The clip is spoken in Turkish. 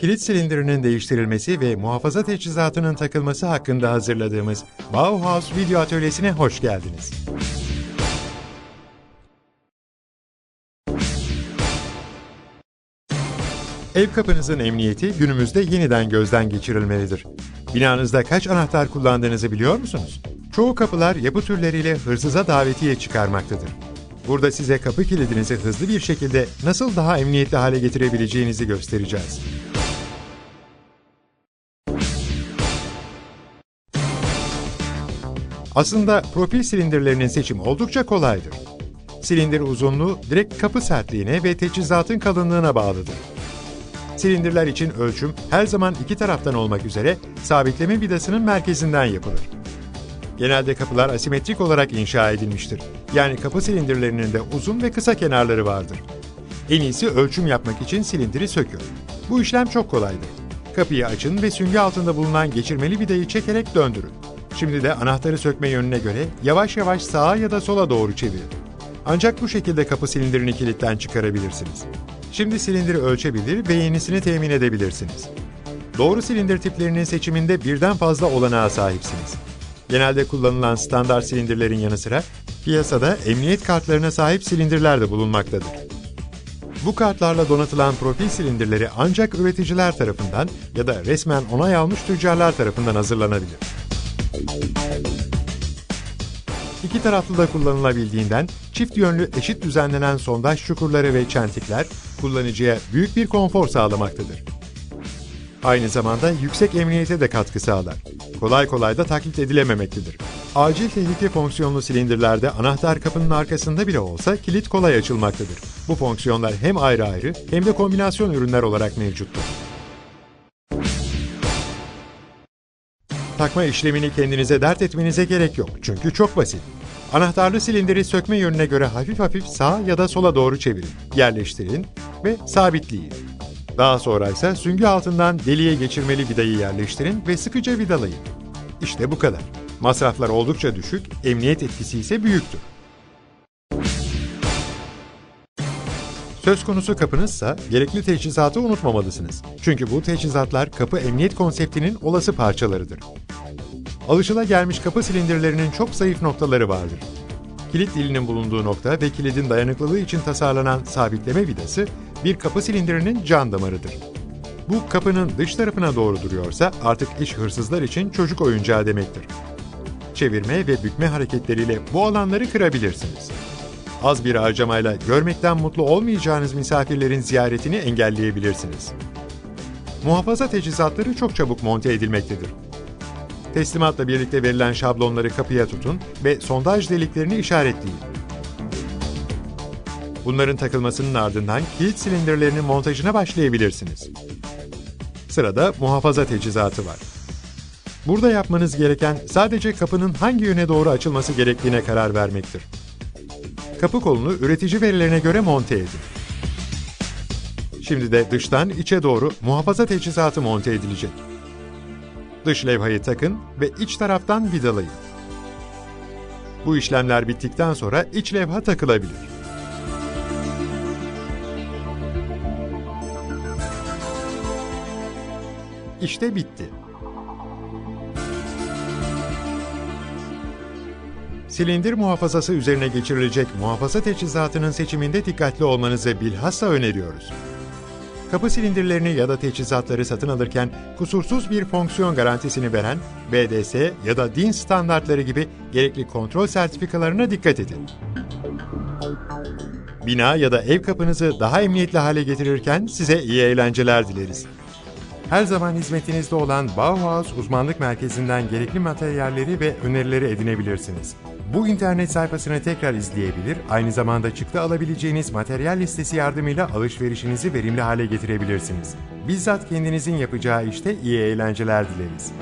Kilit silindirinin değiştirilmesi ve muhafaza teçhizatının takılması hakkında hazırladığımız Bauhaus video atölyesine hoş geldiniz. Ev kapınızın emniyeti günümüzde yeniden gözden geçirilmelidir. Binanızda kaç anahtar kullandığınızı biliyor musunuz? Çoğu kapılar yapı türleriyle hırsıza davetiye çıkarmaktadır. Burada size kapı kilidinizi hızlı bir şekilde nasıl daha emniyetli hale getirebileceğinizi göstereceğiz. Aslında profil silindirlerinin seçimi oldukça kolaydır. Silindir uzunluğu direkt kapı sertliğine ve teçhizatın kalınlığına bağlıdır. Silindirler için ölçüm her zaman iki taraftan olmak üzere sabitleme vidasının merkezinden yapılır. Genelde kapılar asimetrik olarak inşa edilmiştir. Yani kapı silindirlerinin de uzun ve kısa kenarları vardır. En iyisi ölçüm yapmak için silindiri sökün. Bu işlem çok kolaydır. Kapıyı açın ve süngü altında bulunan geçirmeli vidayı çekerek döndürün. Şimdi de anahtarı sökme yönüne göre yavaş yavaş sağa ya da sola doğru çevirin. Ancak bu şekilde kapı silindirini kilitten çıkarabilirsiniz. Şimdi silindiri ölçebilir ve yenisini temin edebilirsiniz. Doğru silindir tiplerinin seçiminde birden fazla olanağa sahipsiniz. Genelde kullanılan standart silindirlerin yanı sıra piyasada emniyet kartlarına sahip silindirler de bulunmaktadır. Bu kartlarla donatılan profil silindirleri ancak üreticiler tarafından ya da resmen onay almış tüccarlar tarafından hazırlanabilir. İki taraflı da kullanılabildiğinden çift yönlü eşit düzenlenen sondaj çukurları ve çentikler kullanıcıya büyük bir konfor sağlamaktadır. Aynı zamanda yüksek emniyete de katkı sağlar. Kolay kolay da taklit edilememektedir. Acil tehlike fonksiyonlu silindirlerde anahtar kapının arkasında bile olsa kilit kolay açılmaktadır. Bu fonksiyonlar hem ayrı ayrı hem de kombinasyon ürünler olarak mevcuttur. Takma işlemini kendinize dert etmenize gerek yok çünkü çok basit. Anahtarlı silindiri sökme yönüne göre hafif hafif sağa ya da sola doğru çevirin, yerleştirin ve sabitleyin. Daha sonra ise süngü altından deliğe geçirmeli vidayı yerleştirin ve sıkıca vidalayın. İşte bu kadar. Masraflar oldukça düşük, emniyet etkisi ise büyüktür. Söz konusu kapınızsa gerekli teçhizatı unutmamalısınız. Çünkü bu teçhizatlar kapı emniyet konseptinin olası parçalarıdır. Alışılagelmiş kapı silindirlerinin çok zayıf noktaları vardır. Kilit dilinin bulunduğu nokta ve kilidin dayanıklılığı için tasarlanan sabitleme vidası bir kapı silindirinin can damarıdır. Bu kapının dış tarafına doğru duruyorsa artık iş hırsızlar için çocuk oyuncağı demektir. Çevirme ve bükme hareketleriyle bu alanları kırabilirsiniz. Az bir harcamayla görmekten mutlu olmayacağınız misafirlerin ziyaretini engelleyebilirsiniz. Muhafaza teçhizatları çok çabuk monte edilmektedir. Teslimatla birlikte verilen şablonları kapıya tutun ve sondaj deliklerini işaretleyin. Bunların takılmasının ardından kilit silindirlerinin montajına başlayabilirsiniz. Sırada muhafaza teçhizatı var. Burada yapmanız gereken sadece kapının hangi yöne doğru açılması gerektiğine karar vermektir. Kapı kolunu üretici verilerine göre monte edin. Şimdi de dıştan içe doğru muhafaza teçhizatı monte edilecek. Dış levhayı takın ve iç taraftan vidalayın. Bu işlemler bittikten sonra iç levha takılabilir. İşte bitti. Silindir muhafazası üzerine geçirilecek muhafaza teçhizatının seçiminde dikkatli olmanızı bilhassa öneriyoruz. Kapı silindirlerini ya da teçhizatları satın alırken kusursuz bir fonksiyon garantisini veren BDS ya da DIN standartları gibi gerekli kontrol sertifikalarına dikkat edin. Bina ya da ev kapınızı daha emniyetli hale getirirken size iyi eğlenceler dileriz. Her zaman hizmetinizde olan Bauhaus Uzmanlık Merkezi'nden gerekli materyalleri ve önerileri edinebilirsiniz. Bu internet sayfasını tekrar izleyebilir, aynı zamanda çıktı alabileceğiniz materyal listesi yardımıyla alışverişinizi verimli hale getirebilirsiniz. Bizzat kendinizin yapacağı işte iyi eğlenceler dileriz.